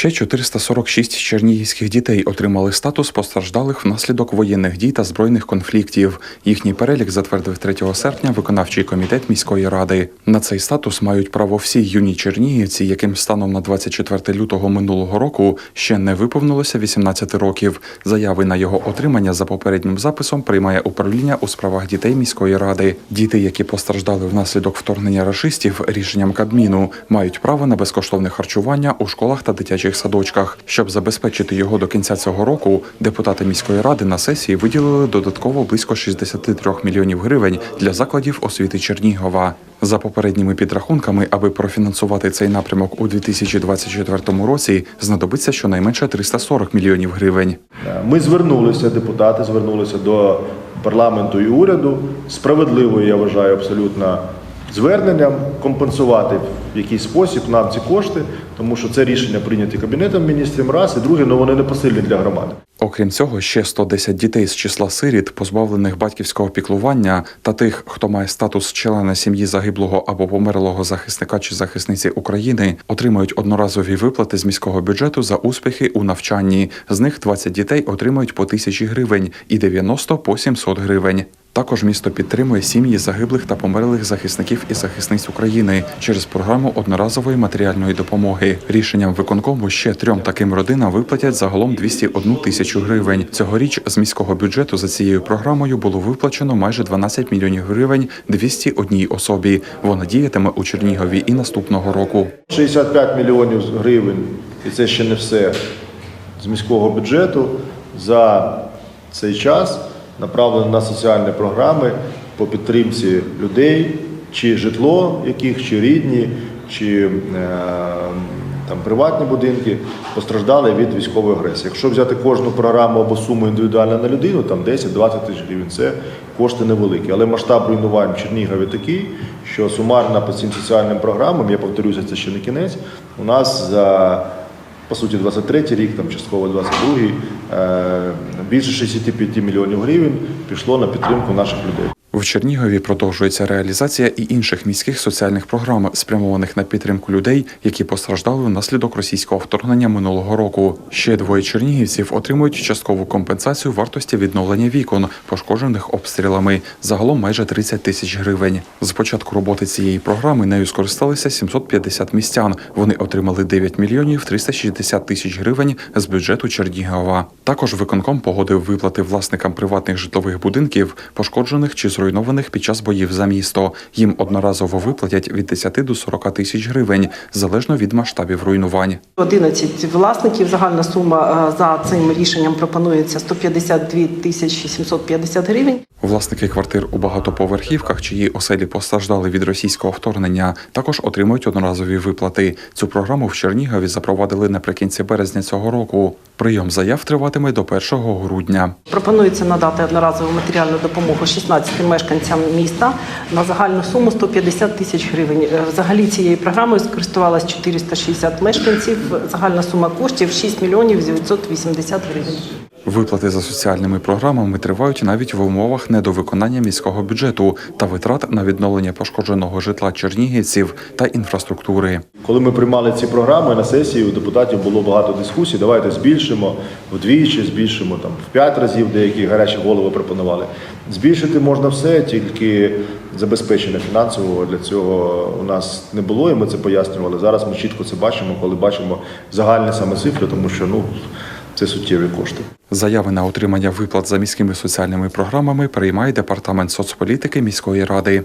Ще 446 чернігівських дітей отримали статус постраждалих внаслідок воєнних дій та збройних конфліктів. Їхній перелік затвердив 3 серпня виконавчий комітет міської ради. На цей статус мають право всі юні чернігівці, яким станом на 24 лютого минулого року ще не виповнилося 18 років. Заяви на його отримання за попереднім записом приймає управління у справах дітей міської ради. Діти, які постраждали внаслідок вторгнення рашистів, рішенням Кабміну мають право на безкоштовне харчування у школах та дитячих садочках. Щоб забезпечити його до кінця цього року, депутати міської ради на сесії виділили додатково близько 63 мільйонів гривень для закладів освіти Чернігова. За попередніми підрахунками, аби профінансувати цей напрямок у 2024 році, знадобиться щонайменше 340 мільйонів гривень. Ми звернулися, депутати звернулися до парламенту і уряду справедливо, я вважаю, абсолютно зверненням компенсувати в якийсь спосіб нам ці кошти, тому що це рішення прийняті кабінетом міністрів раз, і друге, ну вони не посильні для громади. Окрім цього, ще 110 дітей з числа сиріт, позбавлених батьківського піклування, та тих, хто має статус члена сім'ї загиблого або померлого захисника чи захисниці України, отримають одноразові виплати з міського бюджету за успіхи у навчанні. З них 20 дітей отримають по тисячі гривень і 90 по 700 гривень. Також місто підтримує сім'ї загиблих та померлих захисників і захисниць України через програму одноразової матеріальної допомоги. Рішенням виконкому ще трьом таким родинам виплатять загалом 201 тисячу гривень. Цьогоріч з міського бюджету за цією програмою було виплачено майже 12 мільйонів гривень 201 особі. Вона діятиме у Чернігові і наступного року. 65 мільйонів гривень, і це ще не все з міського бюджету за цей час направлено на соціальні програми по підтримці людей, чи житло яких, чи рідні, чи е, там приватні будинки постраждали від військової агресії. Якщо взяти кожну програму або суму індивідуально на людину, там 10-20 тисяч гривень, це кошти невеликі. Але масштаб руйнувань в Чернігові такий, що сумарно по цим соціальним програмам, я повторюся, це ще не кінець, у нас за по суті, 23 рік, там частково 22-й, е, більше 65 мільйонів гривень пішло на підтримку наших людей. В Чернігові продовжується реалізація і інших міських соціальних програм, спрямованих на підтримку людей, які постраждали внаслідок російського вторгнення минулого року. Ще двоє чернігівців отримують часткову компенсацію вартості відновлення вікон, пошкоджених обстрілами. Загалом майже 30 тисяч гривень. З початку роботи цієї програми нею скористалися 750 містян. Вони отримали 9 мільйонів 360 тисяч гривень з бюджету Чернігова. Також виконком погодив виплати власникам приватних житлових будинків, пошкоджених чи зруйнованих під час боїв за місто. Їм одноразово виплатять від 10 до 40 тисяч гривень, залежно від масштабів руйнувань. 11 власників. Загальна сума е, за цим рішенням пропонується 152 тисячі 750 гривень. Власники квартир у багатоповерхівках, чиї оселі постраждали від російського вторгнення, також отримують одноразові виплати. Цю програму в Чернігові запровадили наприкінці березня цього року. Прийом заяв триватиме до 1 грудня. Пропонується надати одноразову матеріальну допомогу 16 мешканцям міста на загальну суму 150 тисяч гривень. Е, Взагалі цією програмою скористувалось 460 мешканців. Загальна сума коштів 6 мільйонів 980 гривень. Виплати за соціальними програмами тривають навіть в умовах недовиконання міського бюджету та витрат на відновлення пошкодженого житла чернігівців та інфраструктури. Коли ми приймали ці програми на сесії, у депутатів було багато дискусій. Давайте збільшимо вдвічі, збільшимо там в п'ять разів, деякі гарячі голови пропонували. Збільшити можна все, тільки забезпечення фінансового для цього у нас не було, і ми це пояснювали. Зараз ми чітко це бачимо, коли бачимо загальні саме цифри, тому що ну це суттєві кошти. Заяви на отримання виплат за міськими соціальними програмами приймає департамент соцполітики міської ради.